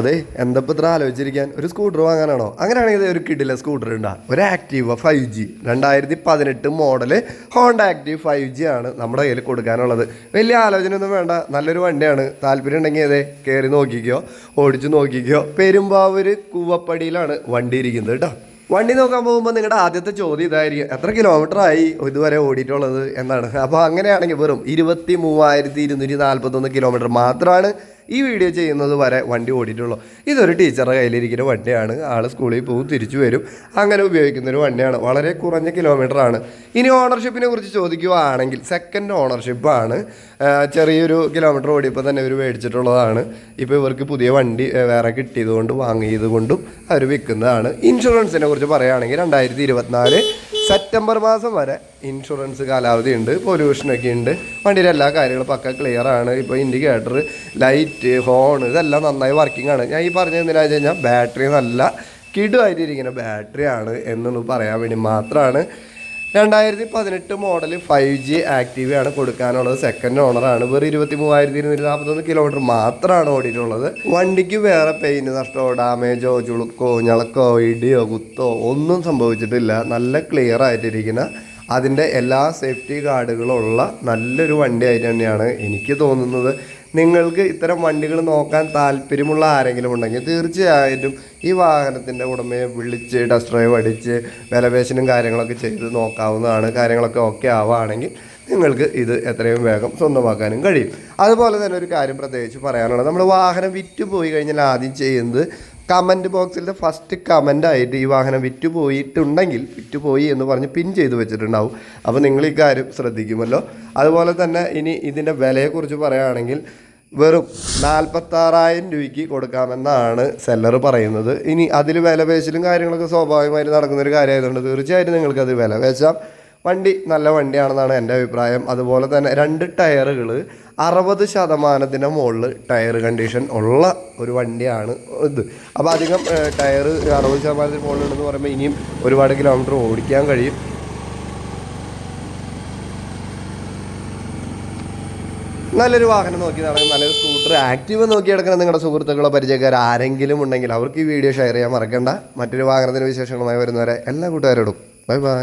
അതെ എന്താ ഇത്ര ആലോചിച്ചിരിക്കാൻ? ഒരു സ്കൂട്ടർ വാങ്ങാനാണോ? അങ്ങനെയാണെങ്കിൽ ഒരു കിഡിലെ സ്കൂട്ടർ ഉണ്ടാ ഒരു ആക്റ്റീവ ഫൈവ് ജി രണ്ടായിരത്തി പതിനെട്ട് model Honda Activa five G ആണ് നമ്മുടെ കയ്യിൽ കൊടുക്കാനുള്ളത്. വലിയ ആലോചനയൊന്നും വേണ്ട. നല്ലൊരു വണ്ടിയാണ്. താല്പര്യം ഉണ്ടെങ്കിൽ അതെ കയറി നോക്കിക്കോ. ഓടിച്ചു നോക്കിക്കോ. പെരുമ്പാവൂര് കൂവപ്പടിയിലാണ് വണ്ടി ഇരിക്കുന്നത് കേട്ടോ. വണ്ടി നോക്കാൻ പോകുമ്പോൾ നിങ്ങളുടെ ആദ്യത്തെ ചോദ്യം ഇതായിരിക്കും. എത്ര കിലോമീറ്റർ ആയി ഇതുവരെ ഓടിയിട്ടുള്ളത് എന്നാണ്. അപ്പോൾ അങ്ങനെയാണെങ്കിൽ വെറും ഇരുപത്തി മൂവായിരത്തി ഇരുന്നൂറ്റി നാൽപ്പത്തൊന്ന് കിലോമീറ്റർ മാത്രമാണ് ഈ വീഡിയോ ചെയ്യുന്നത് വരെ വണ്ടി ഓടിയിട്ടുള്ളൂ. ഇതൊരു ടീച്ചറുടെ കയ്യിലിരിക്കുന്ന വണ്ടിയാണ്. ആൾ സ്കൂളിൽ പോകും തിരിച്ചു വരും. അങ്ങനെ ഉപയോഗിക്കുന്ന ഒരു വണ്ടിയാണ്. വളരെ കുറഞ്ഞ കിലോമീറ്ററാണ് ഇനി ഓണർഷിപ്പിനെ കുറിച്ച് ചോദിക്കുകയാണെങ്കിൽ സെക്കൻഡ് ഓണർഷിപ്പാണ് ചെറിയൊരു കിലോമീറ്റർ ഓടിയപ്പോൾ തന്നെ ഇവർ മേടിച്ചിട്ടുള്ളതാണ്. ഇപ്പോൾ ഇവർക്ക് പുതിയ വണ്ടി വേറെ കിട്ടിയതുകൊണ്ട് വാങ്ങിയത് കൊണ്ടും അവർ വിൽക്കുന്നതാണ്. ഇൻഷുറൻസിനെ കുറിച്ച് പറയുകയാണെങ്കിൽ രണ്ടായിരത്തി ഇരുപത്തിനാല് സെപ്റ്റംബർ മാസം വരെ ഇൻഷുറൻസ് കാലാവധി ഉണ്ട് പൊല്യൂഷനൊക്കെ ഉണ്ട്. വണ്ടിയുടെ എല്ലാ കാര്യങ്ങളും പക്ക ക്ലിയർ ആണ്. ഇപ്പോൾ ഇൻഡിക്കേറ്റർ ലൈറ്റ് ഹോൺ ഇതെല്ലാം നന്നായി വർക്കിംഗ് ആണ്. ഞാൻ ഈ പറഞ്ഞത് എന്തിനാണെന്ന് വെച്ച് കഴിഞ്ഞാൽ ബാറ്ററി നല്ല കിടുമായിട്ടിരിക്കുന്ന ബാറ്ററിയാണ് എന്നൊന്ന് പറയാൻ വേണ്ടി മാത്രമാണ്. രണ്ടായിരത്തി പതിനെട്ട് മോഡൽ ഫൈവ് ജി ആക്റ്റീവ് ആണ് കൊടുക്കാനുള്ളത്. സെക്കൻഡ് ഓണറാണ് വെറും ഇരുപത്തി മൂവായിരത്തി ഇരുന്നൂറ്റി നാൽപ്പത്തൊന്ന് കിലോമീറ്റർ മാത്രമാണ് ഓടിയിട്ടുള്ളത്. വണ്ടിക്ക് വേറെ പെയിന് നഷ്ടമോ ഡാമേജോ ചുളുക്കോ ഞളക്കോ ഇടിയോ കുത്തോ ഒന്നും സംഭവിച്ചിട്ടില്ല. നല്ല ക്ലിയർ ആയിട്ടിരിക്കുന്ന അതിന്റെ എല്ലാ സേഫ്റ്റി ഗാർഡുകളുള്ള നല്ലൊരു വണ്ടി ആയിട്ട് തന്നെയാണ് എനിക്ക് തോന്നുന്നത്. നിങ്ങൾക്ക് ഇത്തരം വണ്ടികൾ നോക്കാൻ താല്പര്യമുള്ള ആരെങ്കിലും ഉണ്ടെങ്കിൽ തീർച്ചയായിട്ടും ഈ വാഹനത്തിന്റെ ഉടമയെ വിളിച്ച് ടെസ്റ്റ് ഡ്രൈവ് അടിച്ച് വിലപേശനും കാര്യങ്ങളൊക്കെ ചെയ്ത് നോക്കാവുന്നതാണ് കാര്യങ്ങളൊക്കെ ഓക്കെ ആവുകയാണെങ്കിൽ നിങ്ങൾക്ക് ഇത് എത്രയും വേഗം സ്വന്തമാക്കാനും കഴിയും. അതുപോലെ തന്നെ ഒരു കാര്യം പ്രത്യേകിച്ച് പറയാനുള്ളത് നമ്മൾ വാഹനം വിറ്റ് പോയി കഴിഞ്ഞാൽ ആദ്യം ചെയ്യുന്നത് കമന്റ് ബോക്സിലെ ഫസ്റ്റ് കമന്റായിട്ട് ഈ വാഹനം വിറ്റ് പോയിട്ടുണ്ടെങ്കിൽ വിറ്റ് പോയി എന്ന് പറഞ്ഞ് പിൻ ചെയ്ത് വെച്ചിട്ടുണ്ടാവും. അപ്പോൾ നിങ്ങൾ ഈ കാര്യം ശ്രദ്ധിക്കുമല്ലോ. അതുപോലെ തന്നെ ഇനി ഇതിന്റെ വിലയെക്കുറിച്ച് പറയുകയാണെങ്കിൽ വെറും നാൽപ്പത്താറായിരം രൂപയ്ക്ക് കൊടുക്കാമെന്നാണ് സെല്ലർ പറയുന്നത്. ഇനി അതിൽ വില പേശലും കാര്യങ്ങളൊക്കെ സ്വാഭാവികമായിട്ട് നടക്കുന്നൊരു കാര്യമായതുകൊണ്ട് തീർച്ചയായിട്ടും നിങ്ങൾക്കത് വില പേശാം. വണ്ടി നല്ല വണ്ടിയാണെന്നാണ് എന്റെ അഭിപ്രായം. അതുപോലെ തന്നെ രണ്ട് ടയറുകൾ അറുപത് ശതമാനത്തിന്റെ മുകളിൽ ടയർ കണ്ടീഷൻ ഉള്ള ഒരു വണ്ടിയാണ് ഇത്. അപ്പോൾ അധികം ടയർ അറുപത് ശതമാനത്തിന് മുകളിലുണ്ടെന്ന് പറയുമ്പോൾ ഇനിയും ഒരുപാട് കിലോമീറ്റർ ഓടിക്കാൻ കഴിയും. നല്ലൊരു വാഹനം നോക്കി നടക്കുന്ന നല്ലൊരു സ്കൂട്ടർ ആക്റ്റീവ് നോക്കി നടക്കുന്ന നിങ്ങളുടെ സുഹൃത്തുക്കളോ പരിചയക്കാരോ ആരെങ്കിലും ഉണ്ടെങ്കിൽ അവർക്ക് ഈ വീഡിയോ ഷെയർ ചെയ്യാൻ മറക്കണ്ട. മറ്റൊരു വാഹനത്തിന് വിശേഷങ്ങളുമായി വരുന്നവരെ എല്ലാ കൂട്ടുകാരോടും. Bye bye